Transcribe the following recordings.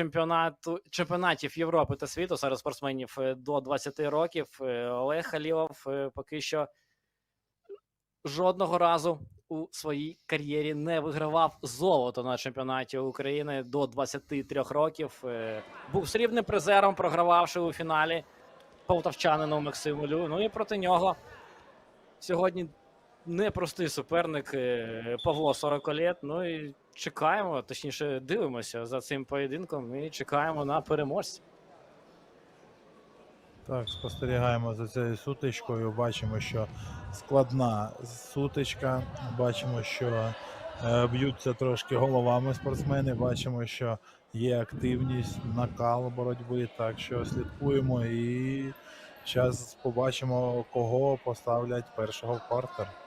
чемпіонату чемпіонатів Європи та світу серед спортсменів е, до 20 років. Е, Олег Халілов е, поки що жодного разу у своїй кар'єрі не вигравав золото на чемпіонаті України до 23 років. Був срібним призером, програвавши у фіналі полтавчанину Максиму Лю. Ну і проти нього сьогодні непростий суперник е, Павло 40 літ. Ну і чекаємо, точніше, дивимося за цим поєдинком і чекаємо на переможця. Так, спостерігаємо за цією сутичкою. Бачимо, що складна сутичка. Бачимо, що е, б'ються трошки головами спортсмени. Бачимо, що є активність, накал боротьби. Так що слідкуємо і зараз побачимо, кого поставлять першого в партер.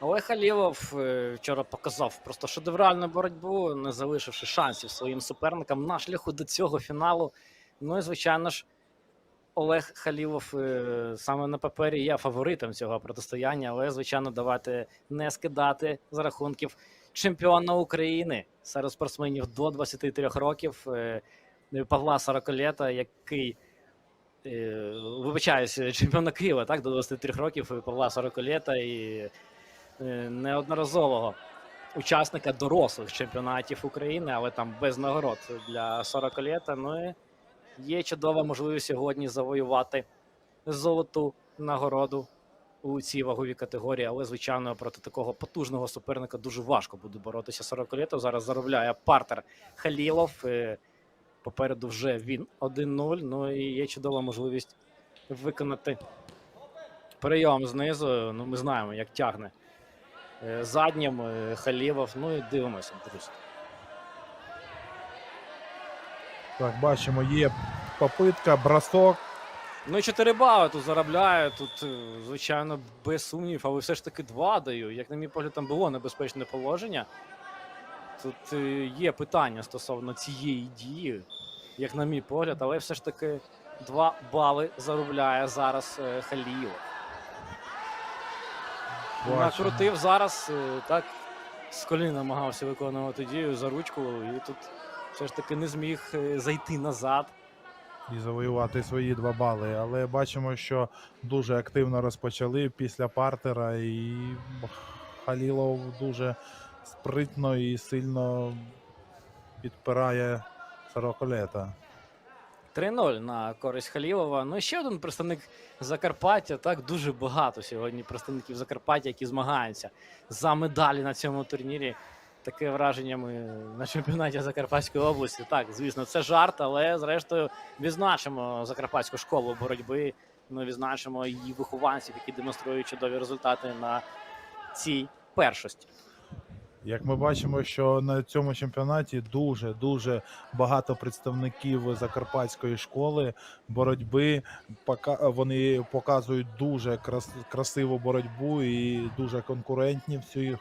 Олег Халілов е, вчора показав просто шедевральну боротьбу, не залишивши шансів своїм суперникам на шляху до цього фіналу. Ну і звичайно ж, Олег Халілов е, саме на папері є фаворитом цього протистояння, але звичайно, давайте не скидати за рахунків чемпіона України серед спортсменів до 23 років е, Павла Сороколета, який вибачаюсь, чемпіона Києва, так, до 23 років Павла Сороколета і неодноразового учасника дорослих чемпіонатів України, але там без нагород для 40 літа. Ну і є чудова можливість сьогодні завоювати золоту нагороду у цій ваговій категорії. Але, звичайно, проти такого потужного суперника дуже важко буде боротися 40 літов. Зараз заробляє партер Халілов. Е, Попереду вже він 1-0. Ну і є чудова можливість виконати прийом знизу. Ну, ми знаємо, як тягне е, заднім е, Ну і дивимося, друзі. Так, бачимо, є попитка, бросок. Ну і 4 бали тут заробляє. Тут, е, звичайно, без сумнівів, але все ж таки два даю. Як на мій погляд, там було небезпечне положення. Тут е, є питання стосовно цієї дії, як на мій погляд, але все ж таки 2 бали заробляє зараз е, Халієв. Накрутив зараз, е, так, з коліна намагався виконувати дію за ручку, і тут все ж таки не зміг е, зайти назад. і завоювати свої два бали. Але бачимо, що дуже активно розпочали після партера, і Халілов дуже спритно і сильно підпирає Сороколета. 3-0 на користь Халілова. Ну і ще один представник Закарпаття. Так дуже багато сьогодні представників Закарпаття, які змагаються за медалі на цьому турнірі. Таке враження ми на чемпіонаті Закарпатської області. Так, звісно, це жарт, але зрештою відзначимо закарпатську школу боротьби. Ми відзначимо її вихованців, які демонструють чудові результати на цій першості. Як ми бачимо, що на цьому чемпіонаті дуже дуже багато представників закарпатської школи боротьби. Вони показують дуже крас- красиву боротьбу і дуже конкурентні в цих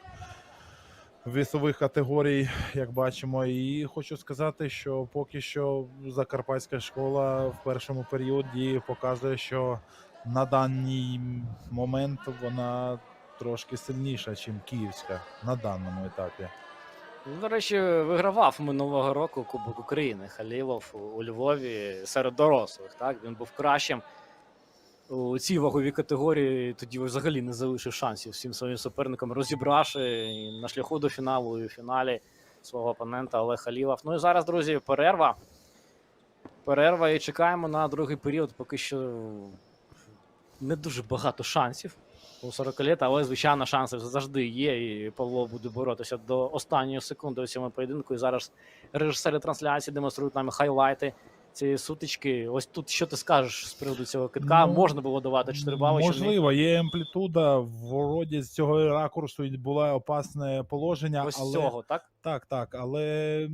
вісових категорій, як бачимо. І хочу сказати, що поки що закарпатська школа в першому періоді показує, що на даний момент вона трошки сильніша, ніж київська на даному етапі. Ну, До речі, вигравав минулого року Кубок України Халілов у- у Львові серед дорослих. Так він був кращим у цій ваговій категорії. Тоді взагалі не залишив шансів всім своїм суперникам, розібравши на шляху до фіналу і в фіналі свого опонента Олег Халілов. Ну і зараз, друзі, перерва. Перерва і чекаємо на другий період. Поки що не дуже багато шансів у 40 літ, але звичайно шанси завжди є. І Павло буде боротися до останньої секунди у цьому поєдинку. І зараз режисери трансляції демонструють нам хайлайти цієї сутички. Ось тут що ти скажеш з приводу цього китка? Ну, Можна було давати 4 бали. Можливо, є амплітуда. Вроді з цього ракурсу і було опасне положення, Ось але цього, так? так, так, але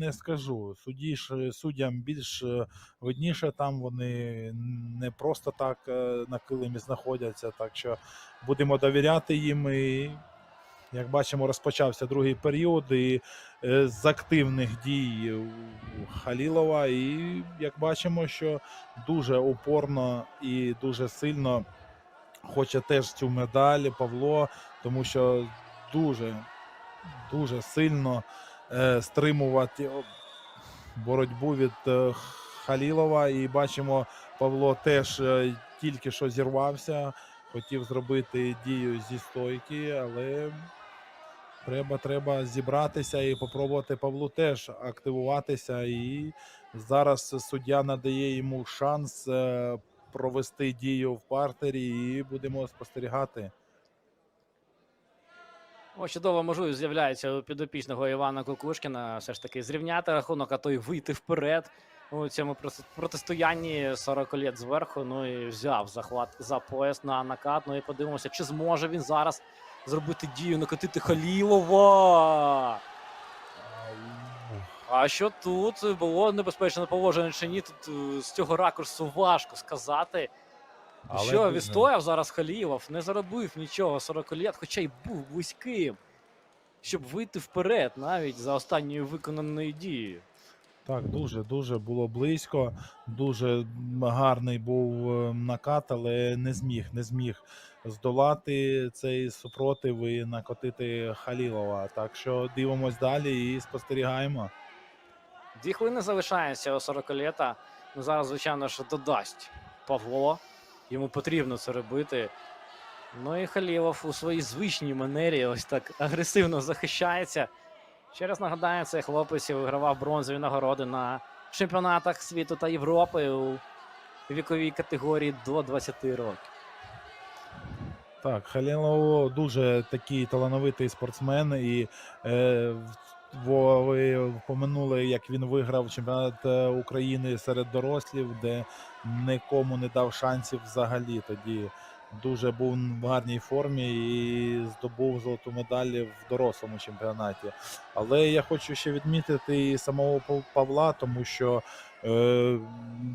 не скажу. Судді ж- суддям більш е, видніше, там вони не просто так е, на килимі знаходяться. Так що будемо довіряти їм. І, як бачимо, розпочався другий період і е, з активних дій Халілова. І як бачимо, що дуже упорно і дуже сильно хоче теж цю медаль Павло, тому що дуже, дуже сильно е, стримувати боротьбу від е, Халілова. І бачимо, Павло теж тільки що зірвався, хотів зробити дію зі стойки, але треба, треба зібратися і попробувати Павлу теж активуватися. І зараз суддя надає йому шанс е, провести дію в партері, і будемо спостерігати. Ось чудова можливість з'являється у підопічного Івана Кукушкіна. Все ж таки зрівняти рахунок, а то й вийти вперед у цьому протистоянні 40 літ зверху. Ну і взяв захват за пояс на накат. Ну і подивимося, чи зможе він зараз зробити дію, накотити Халілова. А що тут було небезпечне положення чи ні? Тут е, з цього ракурсу важко сказати. Але що відстояв зараз Халілов, не заробив нічого 40 літ, хоча й був близьким, щоб вийти вперед навіть за останньою виконаною дією. Так, дуже дуже було близько. Дуже гарний був е, накат, але не зміг, не зміг здолати цей супротив і накотити Халілова. Так що дивимось далі і спостерігаємо. Дві хвилини залишається у 40 літа. Ну зараз, звичайно ж, додасть Павло. Йому потрібно це робити. Ну і Халілов у своїй звичній манері ось так агресивно захищається. Ще раз нагадаю, цей хлопець вигравав бронзові нагороди на чемпіонатах світу та Європи у віковій категорії до 20 років. Так, Халілов дуже такий талановитий спортсмен, і е, ви поминули, як він виграв чемпіонат е, України серед дорослів, де нікому не дав шансів взагалі. Тоді дуже був в гарній формі і здобув золоту медаль в дорослому чемпіонаті. Але я хочу ще відмітити і самого Пав- Павла, тому що е,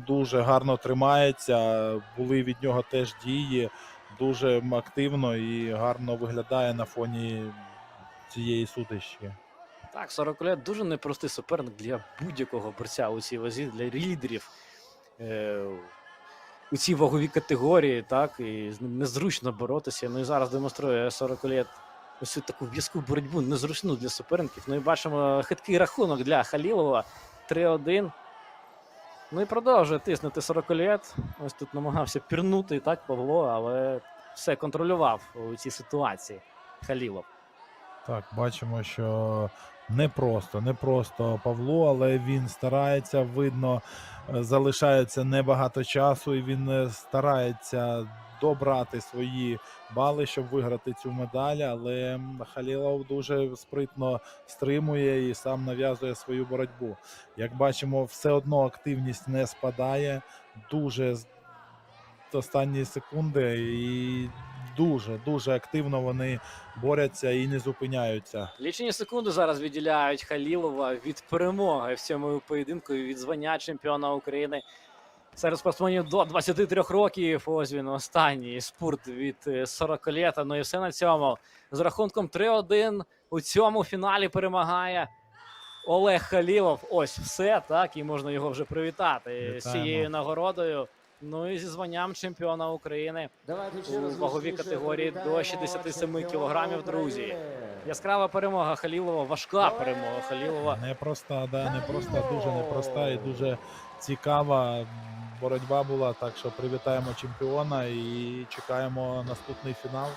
дуже гарно тримається. Були від нього теж дії дуже активно і гарно виглядає на фоні цієї сутички. Так, 40 лет дуже непростий суперник для будь-якого борця у цій вазі, для лідерів е, у цій ваговій категорії, так, і з ним незручно боротися. Ну і зараз демонструє 40 лет ось таку в'язку боротьбу незручну для суперників. Ну і бачимо хиткий рахунок для Халілова 3-1. Ну і продовжує тиснути 40 лет. Ось тут намагався пірнути так Павло, але все контролював у цій ситуації Халілов. Так, бачимо, що не просто, не просто Павло, але він старається, видно, е, залишається небагато часу, і він е, старається добрати свої бали, щоб виграти цю медаль. Але Халілов дуже спритно стримує і сам нав'язує свою боротьбу. Як бачимо, все одно активність не спадає. Дуже останні секунди і дуже дуже активно вони борються і не зупиняються. Лічені секунди зараз відділяють Халілова від перемоги в цьому поєдинку від звання чемпіона України серед спортсменів до 23 років. Ось він останній спорт від е, 40 літа. Ну і все на цьому. З рахунком 3-1 у цьому фіналі перемагає Олег Халілов. Ось все так, і можна його вже привітати з цією нагородою. Ну і зі званням чемпіона України у ваговій категорії до 67 кілограмів, друзі. Яскрава перемога Халілова, важка перемога Халілова. Непроста, да, непроста, дуже непроста і дуже цікава боротьба була. Так що привітаємо чемпіона і чекаємо наступний фінал.